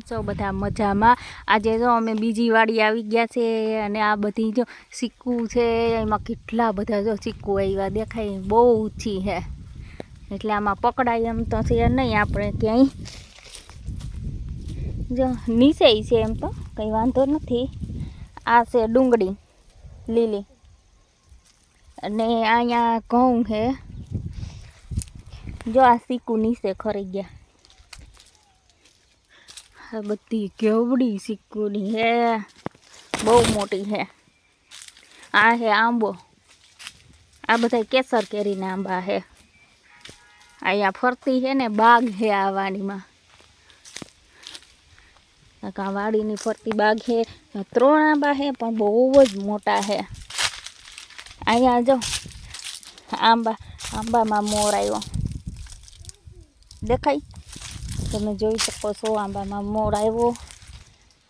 છો બધા મજામાં. આજે જો અમે બીજી વાડી આવી ગયા છે અને આ બધી જો સિક્કુ છે, એમાં કેટલા બધા જો સિક્કુ આવ્યા દેખાય, બહુ ઊંચી છે એટલે આમાં પકડાય એમ તો છે નહીં આપણે ક્યાંય. જો નીચે છે એમ તો, કંઈ વાંધો નથી. આ છે ડુંગળી, લીલી. અને અહીંયા ઘઉં છે. જો આ સિક્કુ નીચે ખરી ગયા. આ બધી કેવડી સિક્કુની હે. બહુ મોટી હે. આ હે આંબો. આ બધા કેસર કેરીના આંબા હે. અહીંયા ફરતી હે ને બાગ હે આ વાડીમાં. આ વાડીની ફરતી બાગ હે. ત્રણ આંબા હે, પણ બહુ જ મોટા હે. અહીંયા જો, આંબા, આંબામાં મોર આવ્યો દેખાય? તમે જોઈ શકો છો, આંબામાં મોર આવ્યો.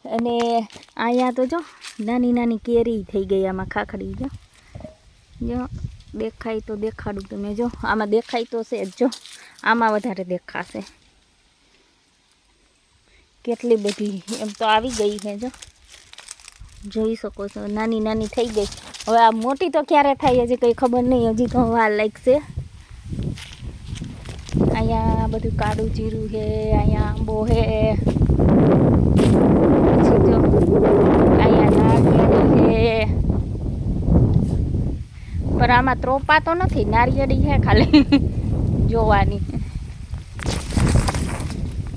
અને અહીંયા તો જો, નાની નાની કેરી થઈ ગઈ આમાં ખાખડી, જો. જો, દેખાય તો દેખાડું તમે, જો. આમાં દેખાય તો છે જ, જો. આમાં વધારે દેખાશે. કેટલી બધી, એમ તો આવી ગઈ છે, જો. જોઈ શકો છો, નાની નાની થઈ ગઈ. હવે આ મોટી તો ક્યારે થાય, હજી કંઈ ખબર નહીં, હજી તો વાર લાગશે. અહીંયા બધું કાળું જીરું છે, અહીંયા આંબો છે. પછી અહીંયા નારિયેળી છે. પણ આમાં ત્રોપા તો નથી, નારિયેળી છે ખાલી. જોવાની.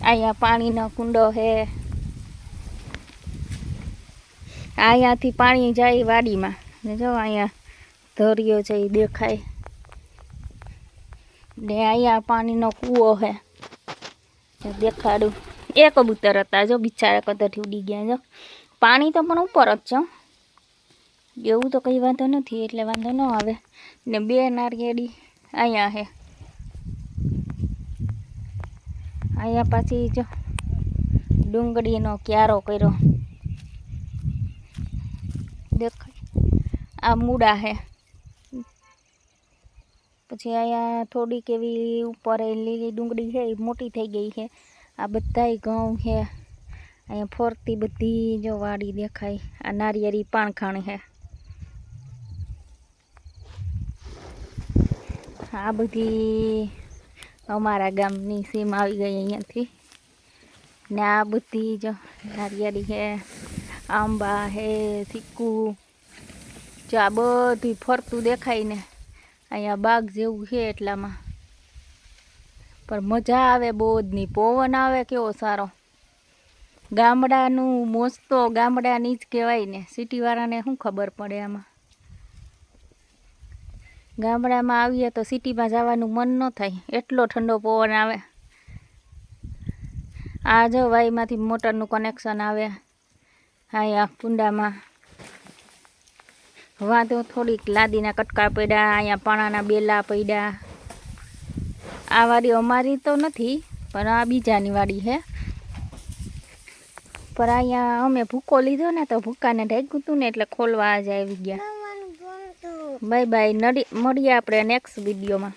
અહીંયા પાણીનો કુંડો છે. અહીંયાથી પાણી જાય વાડીમાં. ને જો અહીંયા ધરિયો છે, એ દેખાય. ને અહીંયા પાણીનો કૂવો છે. દેખાડું. એ કબૂતર હતા જો, બિચારા કદરથી ઉડી ગયા જો. પાણી તો પણ ઉપર જ છે. એવું તો કંઈ વાંધો નથી, એટલે વાંધો ન આવે. ને બે નારિયેળી અહીંયા છે. અહીંયા પાછી જો, ડુંગળીનો ક્યારો કર્યો. દેખાય. આ મૂડા છે. પછી અહીંયા થોડીક એવી ઉપર લીલી ડુંગળી છે, એ મોટી થઈ ગઈ છે. આ બધાય ઘઉં છે. અહીંયા ફરતી બધી જો વાડી દેખાય. આ નારિયેળી પાણખાણ છે. આ બધી અમારા ગામની સીમ આવી ગઈ અહીંયાથી. ને આ બધી જો નારિયેળી છે, આંબા છે સિક્કુ જો આ બધું ફરતું દેખાય ને અહીંયા બાગ જેવું છે એટલામાં. પણ મજા આવે બહુ જ નહીં પવન આવે કેવો સારો. ગામડાનું મોજ તો ગામડાની જ કહેવાય ને. સિટીવાળાને શું ખબર પડે આમાં? ગામડામાં આવીએ તો સિટીમાં જવાનું મન ન થાય. એટલો ઠંડો પવન આવે. આ જો વાઈમાંથી મોટરનું કનેક્શન આવે. હા આ કુંડામાં. વાંધો થોડીક લાદીના કટકા પડ્યા અહીંયા પાણાના બેલા પડ્યા. આ વાડી અમારી તો નથી પણ આ બીજાની વાડી છે. પણ અહીંયા અમે ભૂકો લીધો ને તો ભૂકાને ઢાંક્યું હતું ને એટલે ખોલવા જ આવી ગયા. બાય બાય નડી મળીએ આપણે નેક્સ્ટ વિડીયોમાં